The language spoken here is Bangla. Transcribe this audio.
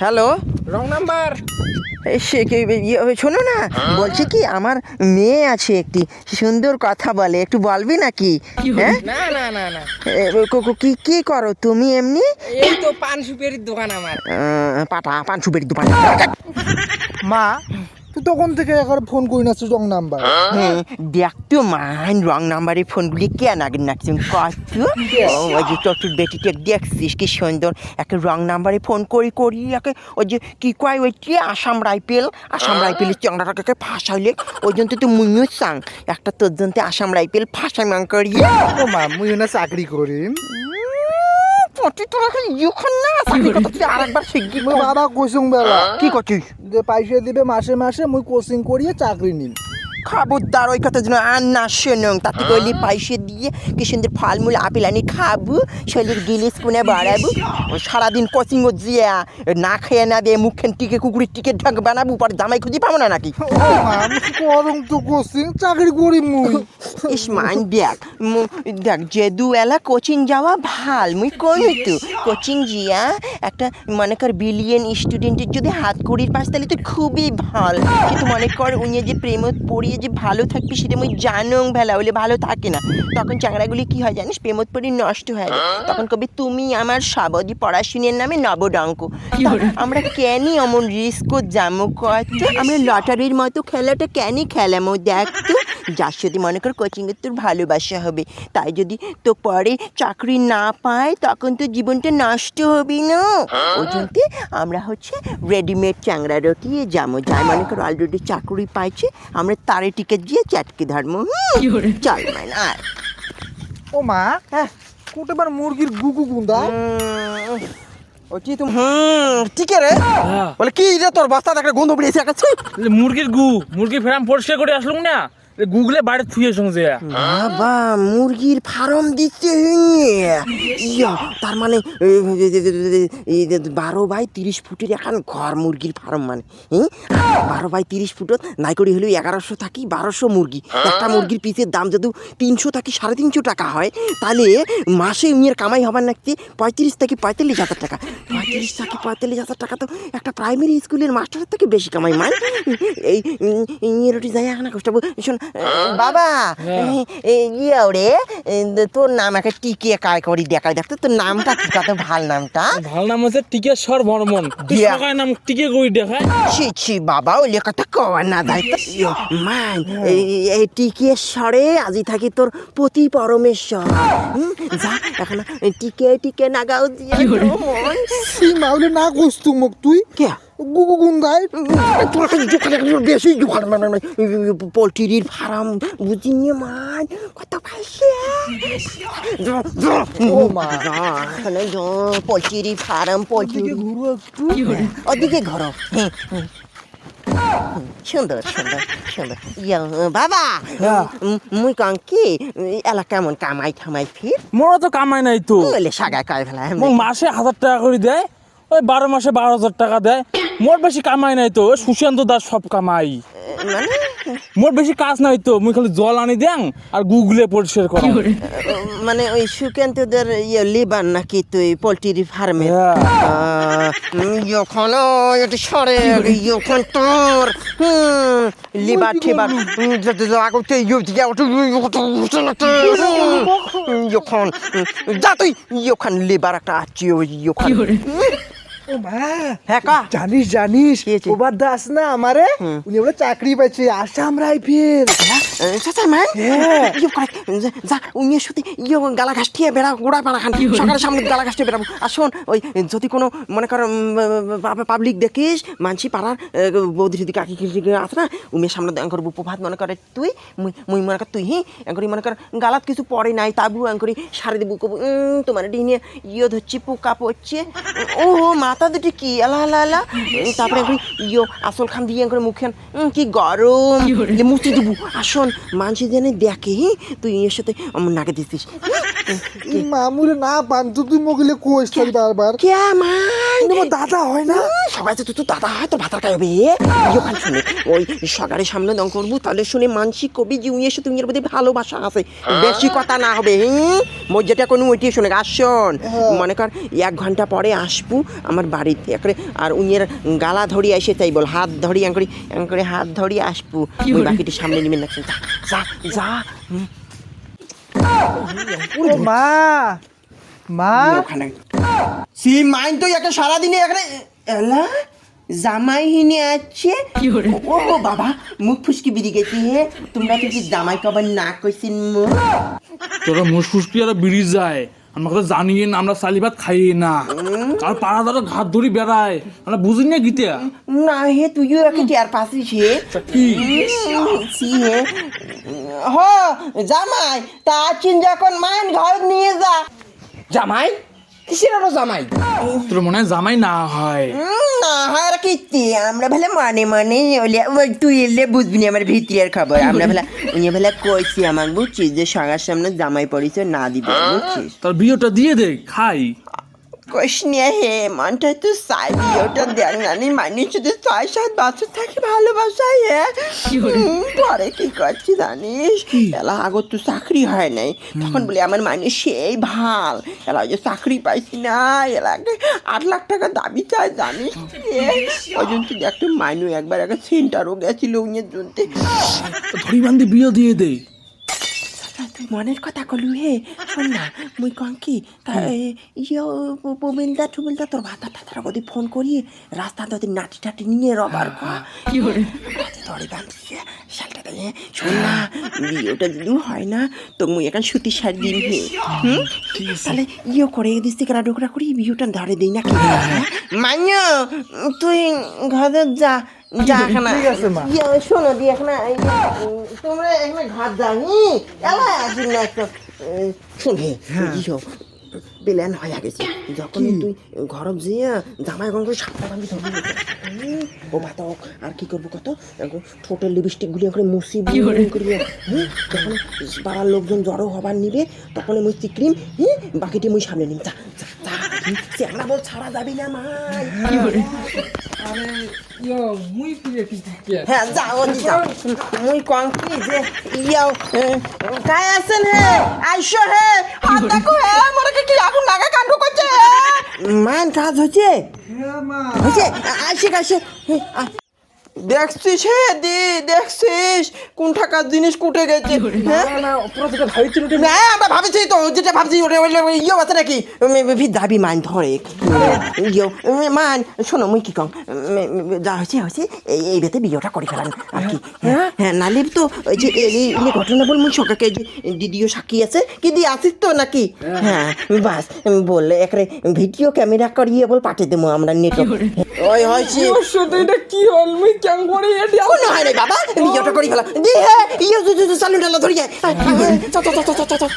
হ্যালো? Wrong number. সে কি ইয়ে, শোনো না। বলছি কি আমার মেয়ে আছে একটি সুন্দর কথা বলে একটু বলবি নাকি? হ্যাঁ? না না না না। কো- কো- করো তুমি এমনি? এই তো পান সুপারির দোকান আমার। পাটা পান সুপের দোকান। মা তখন থেকে একবার ফোন করি না রং নাম্বার হ্যাঁ, দেখ তো মান রং নাম্বারের ফোনগুলি কেন আগে নাকছেন কত ও, ওই যে তোর তোর বেটিকে দেখছিস কি সুন্দর একটা রং নাম্বারে ফোন করি করি একে ওই যে কি কয় ওই কি আসাম রাইফেল আসাম রাইফেলের চাংড়াটাকে ফাঁসাইলে ওই জন্য তো মুইও চাং। একটা তোর জন্য আসাম রাইফেল ফাঁসাই মাং করি। ও মা মুই না চাকরি করিম। পটি তোর এখন ইউখন না চাকরি কথা তুই আরেকবার শিখবি মুই বাবা কইসুং বেলা। কি করছিস? যে পয়সা দিবে মাসে মাসে মুই কোচিং করিয়ে চাকরি নিম। খবরদার ওই কথা যেন আর না শোনং তাতে কইলি পয়সা দিয়ে কি সুন্দর ফলমূল আপেল আনি খাব শরীর গিলিস কোনে বাড়াবো ওই সারাদিন কোচিং ও জিয়া না খেয়ে না দিয়ে মুখেন টিকে কুকুরের টিকে ঢাক বানাবো পরে জামাই খুঁজে পাবো না নাকি? ও মা মুই তো কোচিং? চাকরি করিম মুই। ইসমান দেখ দেখ যে দুবেলা কোচিং যাওয়া ভালো মুই কই তো? কোচিং জিয়া একটা মনে কর বিলিয়ন স্টুডেন্টের যদি হাত কড়ির পাশ তাহলে তো খুবই ভালো। কিন্তু মনে কর উনি যে প্রেমত পড়িয়ে যে ভালো থাকবি সেটা মুই জানং ভেলা হলে ভালো থাকে না। তখন চাংড়াগুলি কি হয় জানিস? প্রেমত পড়ি নষ্ট হয়ে যায়। তখন কবি তুমি আমার সাবধি পড়াশুনের নামে নবডঙ্ক আমরা কেনই অমন রিস্ক জামো কত আমরা লটারির মতো খেলাটা কেনই খেলামো? দেখ তো যার সাথে মনে কর কোচিংয়ে তোর ভালোবাসা হবে। তাই যদি তো পরে চাকরি না পায় তখন তো জীবনটা নষ্ট হবে না। ওই জন্যে আমরা হচ্ছে রেডিমেড চ্যাংড়া রটিয়ে যাব। যাই মনে কর অলরেডি চাকরি পাইছে আমরা তারে টিকিট দিয়ে চাটকে ধরবো হুম, চল মানে ও মা হ্যাঁ? কোটেবার মুরগির গুগু গুন্দা। ওটি তুমি হুম ঠিক রে। বলে কি রে তোর বাস্তা দেখে গন্ধ বেরিয়েছে একটা মুরগির গু মুরগি ফেরাম পরিষ্কার করে আসলুম না? গুগলে বাড়ি থুয়ে সঙ্গে বাবা মুরগির ফার্ম দিচ্ছে ইয়া তার মানে বারো বাই তিরিশ ফুটের এখন ঘর মুরগির ফার্ম মানে হ্যাঁ? বারো বাই তিরিশ ফুটত নাই করি হলেও এগারোশো থাকি বারোশো মুরগি একটা মুরগির পিসের দাম যদি তিনশো থাকি সাড়ে তিনশো টাকা হয় তাহলে মাসে ইয়ের কামাই হবার নাকি পঁয়ত্রিশ থেকে পঁয়তাল্লিশ হাজার টাকা পঁয়ত্রিশ থেকে পঁয়তাল্লিশ হাজার টাকা তো একটা প্রাইমারি স্কুলের মাস্টারের থেকে বেশি কামাই মানে এই ইয়েরটি যাই এখন কষ্ট শোন বাবা এই ইয়ে রে তোর নাম একটা টিকে কায় করি দেখাই দেখতো তোর নামটা কি কত ভালো নামটা? ভালো নাম আছে টিকেশ্বর বর্মন তুই নাম টিকে কই দেখায় ছি ছি বাবা ওই লেখাটা কওয়া না দাই তো মান এই- এই টিকে স্বরে আজি থাকি তোর পতি পরমেশ্বর। হুম, যা এখন টিকে টিকে নাগাও দিয়া মন সি মাউলে না কইস্তু মোক তুই? কে বেশি দোকান পোলট্রির ফার্ম বুঝি নিয়ে মান কত পাইছে? পোলট্রির ফার্ম পোলট্রি ওদিকে ঘর হ্যাঁ হ্যাঁ। সুন্দর সুন্দর সুন্দর। ইয়া, বাবা হ্যাঁ। মুই কং কি এলা কেমন কামাই ঠামাই ফির? মোরা তো কামাই নাই তো। সাগা কয় ফেলা মাসে হাজার টাকা করে দেয়। ওই বারো মাসে বারো হাজার টাকা দেয় মোর বেশি কামাই নাই তো সুশান্ত দাস সব কামাই মানে মোর বেশি কাজ নাই তো মুই খালি জল আনি দেন আর গুগলে পরিষ্কার করা মানে ওই সুকান্তদের ইয়ে লিবার নাকি তুই পোলট্রি ফার্মে হ্যাঁ। যখন এটি সরে যখন তোর লিবার ঠিবার আগতে যখন যা তুই যখন লিবার একটা আছে ওই যখন ও মা হ্যাঁ কা। জানিস জানিস ওবার দাস না আমারে? উনি বলে চাকরি পাইছে আসাম রাইফেল। চাচা মান ইয়ে যা- যা সাথে ইয়ে গালা ঘাসটিয়ে বেড়া গোড়া পাড়া খান। সকালে সামনে গালা ঘাসটিয়ে বেড়াবো। আর শোন ওই যদি কোনো মনে কর পাবলিক দেখিস মানসি পাড়ার বৌদি যদি কাকি আছে না উমের সামনে দেন করব প্রভাত মনে করে তুই মুই মনে কর তুই হি? এঙ্করি মনে কর গালাত কিছু পড়ে নাই তাবু এঙ্করি সারে দেবো তোমার ডিনে ইয়ে ধরছি পোকা পড়ছে। ও মাথা দুটি কি? আলা আলা আলা। তারপরে এঙ্করি ইয়ো আসল খান দিয়ে করে মুখেন কি গরম। মুছে দেবো। আসল মানুষ যেন দেখে হি? তুই এর সাথে আমার নাকে দিছিস। মামুলে না পান তো তুই মগিলে কোষ তাই বারবার। কে মান কিন্তু দাদা হয় না? সবাই তো তুই দাদা হয় তোর ভাতার খাবে ওখান শুনে ওই সকালের সামনে দম করব তাহলে শুনে মানসিক কবি যে উইয়ের সাথে উইয়ের প্রতি ভালোবাসা আছে। বেশি কথা না হবে হুম মোর যেটা কোনো ওইটি শুনে আসন মনে কর এক ঘণ্টা পরে আসব আমার বাড়িতে একরে আর উইয়ের গালা ধরি এসে তাই বল হাত ধরি এম করে হাত ধরি আসব। ওই বাকিটি সামনে নিবেন না যা যা যা মা মা। ওখানে সি মাইন তো একটা সারাদিনে এখানে এলা জামাই হিনে আছে। ও বাবা মুখ ফুসকি বিড়ি গেছি হে। তোমরা কি জামাই কবার না কইছিন মো? তোরা মুসফুসকি আর বিড়ি যায়। আমাকে তো জানিয়ে না আমরা চালি ভাত খাই না। আর পাড়া ধরো ঘাত ধরি বেড়ায়। আমরা বুঝি না গীতা? না হে তুইও একে টিয়ার পাসিস হে? কি? সি হে। হ জামাই তা আছেন যখন মাইন ঘর নিয়ে যা। জামাই? কিসের আরও জামাই? তোর মনে জামাই না হয়? উম, না আর কিত্তি আমরা ভেলে মানে মানে ওলে ওই তুই এলে বুঝবি না আমার ভিতরের খবর। আমরা ভেলা উনি ভেলা কইছি আমার বুঝছিস? যে সঙ্গার সামনে জামাই পরিচয় না দিবে বুঝছিস? তার বিয়েটা দিয়ে দে খাই। কোশ নিয়ে হে মনটা তো সাই ওটা দেখ নানি মানি শুধু ছয় সাত বছর থাকে ভালোবাসায় হে। পরে কি করছি জানিস? এলা আগর তো চাকরি হয় নাই। তখন বলে আমার মানে সেই ভালো। এলা ওই যে চাকরি পাইছি না এলাকে আট লাখ টাকা দাবি চাই জানিস ওই জন্য তুই একটা মাইনু একবার একটা সেন্টারও গেছিল উইয়ের জন্য। তো ধরি বিয়ে দিয়ে দে। তুই মনের কথা কলু হে। শোন না মুই কন কি তা ইয়ে পবিলদা টুবিলদা তোর ভাতা টাতার ওদের ফোন করি রাস্তা তোদের নাটি টাটি নিয়ে রবার কি করে ধরে বাঁধিয়ে শালটা দিয়ে শোন না বিয়েটা যদি হয় না তো মুই এখন ছুটি সার দিন হে হুম? তাহলে ইয়ে করে দিস থেকে ডোকরা করি বিয়েটা ধরে দিই না মান্য তুই ঘরে যা যা এখানে। ইয়ে শোনো দি এখানে তোমরা এখানে ঘর এলা আসিন না একটা শুনে ইয়ো প্ল্যান হয়ে গেছে। যখন তুই ঘরক যেয়ে জামাই গঙ্গ সাপটা বান্ধি ধরবি ও ভাত হোক আর কি করব কত? ঠোঁটের লিপস্টিক গুলি করে মুসি করবি হুম, যখন পাড়ার লোকজন জড়ো হবার নিবে তখন মুসি ক্রিম হুম বাকিটি মুই সামনে নিম। যা যা, যা চেংড়া বল ছাড়া যাবি না মাই। আরে ইয়ো মুই ফিরে কি? হ্যাঁ যাও যাও মুই কম কি যে ইয়াও কাই আছেন হে? আইসো হে? হাত দেখো হে মনে কি আগুন লাগা কাণ্ড করছে মান কাজ হচ্ছে? হ্যাঁ মা। হয়েছে আসে আসে দেখছিস? হে দি দেখছিস? কোন টাকার জিনিস কুটে গেছে? হ্যাঁ? না পুরো ভাবিছিল না আমরা ভাবছি তো যেটা ভাবছি ওটা ইয়ে আছে নাকি? ভি দাবি মান ধরে। ইয়ে মান শোনো মুই কি কম? যা হয়েছে হয়েছে এই এই ভেতে বিয়েটা করে ফেলাম আর কি। হ্যাঁ হ্যাঁ? নালে তো ওই যে এই ঘটনা বল মুই সকাকে যে দিদিও সাক্ষী আছে কি দি আসিস তো নাকি? হ্যাঁ। বাস বললে একরে ভিডিও ক্যামেরা করিয়ে বল পাঠিয়ে দেবো আমরা নেট ওই হয়েছে। এটা কি হল? মুই করে এটি কোনো হয় রে বাবা। ভিডিওটা করি ফেলা। দি হ্যাঁ ইয়ে সালুন ডালা ধরিয়ে। চল চল চল চল চল